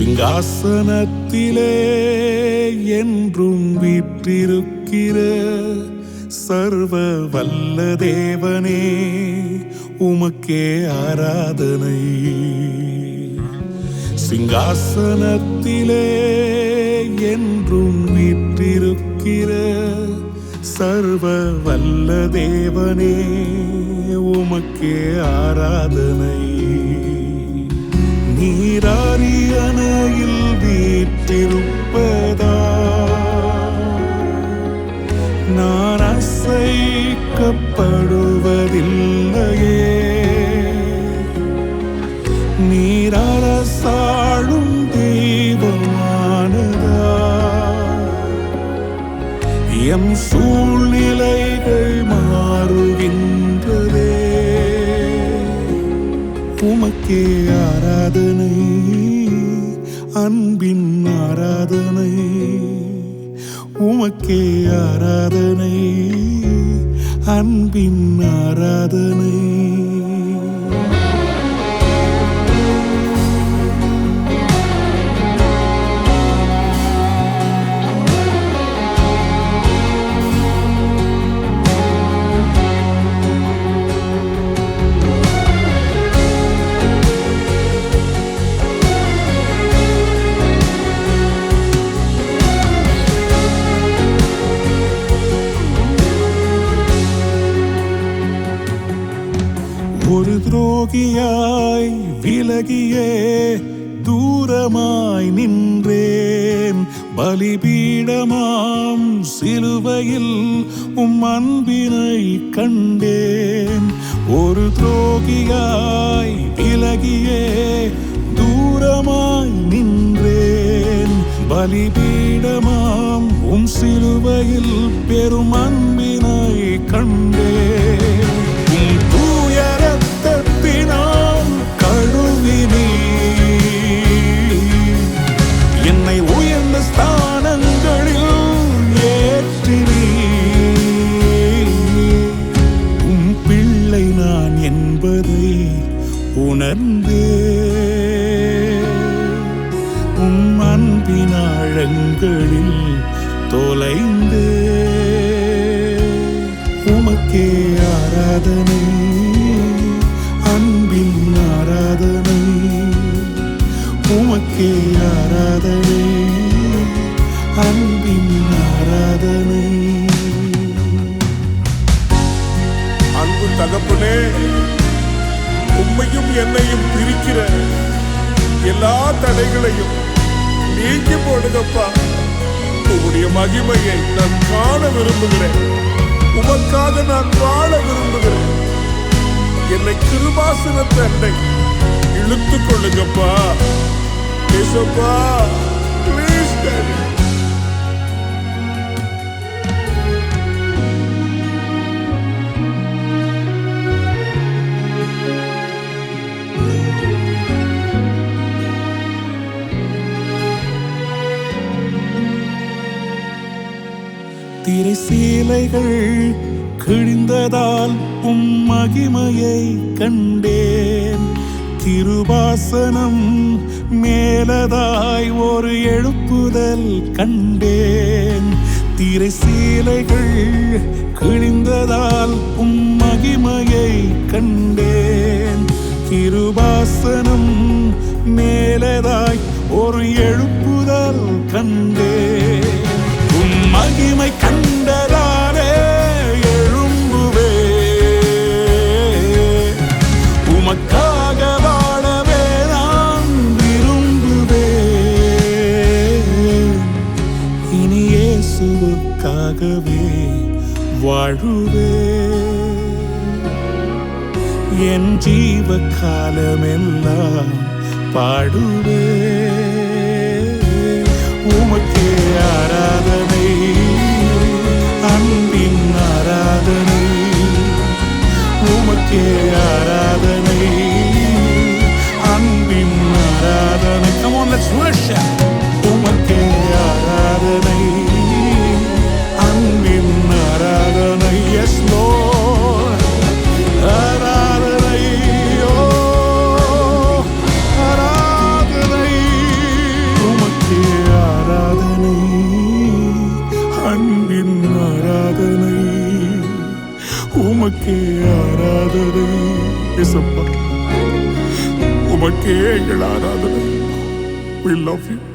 சிங்காசனத்திலே என்றும் வீற்றிருக்கிற சர்வ வல்ல தேவனே உமக்கே ஆராதனை. சிங்காசனத்திலே என்றும் வீற்றிருக்கிற சர்வ வல்ல தேவனே உமக்கே ஆராதனை. நீராரியணையில் வீற்றிருப்பதா? நான் அசைக்கப்படுவதில்லையே. நீரசாழும் தெய்வமானதா? எம் சூழ்நிலை உமக்கே ஆராதனை அன்பின் ஆராதனை. உமக்கே ஆராதனை அன்பின் ஆராதனை. ஒரு துரோகியாய் விலகியே தூரமாய் நின்றேன். பலிபீடமாம் சிலுவையில் உம் அன்பினை கண்டேன். ஒரு துரோகியாய் விலகியே தூரமாய் நின்றேன். பலிபீடமாம் உம் சிலுவையில் பெரும் அன்பினை கண்டேன். உணர்ந்து உம் அன்பின் ஆழங்களில் தொலைந்து உமக்கே ஆராதனை அன்பின் ஆராதனை உமக்கே ஆராதனை அன்பின் ஆராதனை. அன்பு தகப்பனே உம்மையும் என்னையும் பிரிக்கிற எல்லா தடைகளையும் நீக்கி போடுங்கப்பா. உம்முடைய மகிமையை நான் காண விரும்புகிறேன். உமக்காக நான் வாழ விரும்புகிறேன். என்னை கிருபாசனத்தை இழுத்துக் கொள்ளுங்கப்பா. பேசப்பா திரை சீலைகள் கிழிந்ததால் உம் மகிமையை கண்டேன். கிருபாசனம் மேலதாய் ஒரு எழுப்புதல் கண்டேன். திரை சீலைகள் கிழிந்ததால் உம் மகிமையை கண்டேன். உனக்காகவே வாழுவே. என் ஜீவ காலமெல்லாம் பாடுவே. உமக்கே ஆராதனை அன்பின் ஆராதனை. உமக்கே ஆராதனை. உமக்கே ஆராதனை. இசப்பா உமக்கே எங்கள் ஆராதனை. We love you.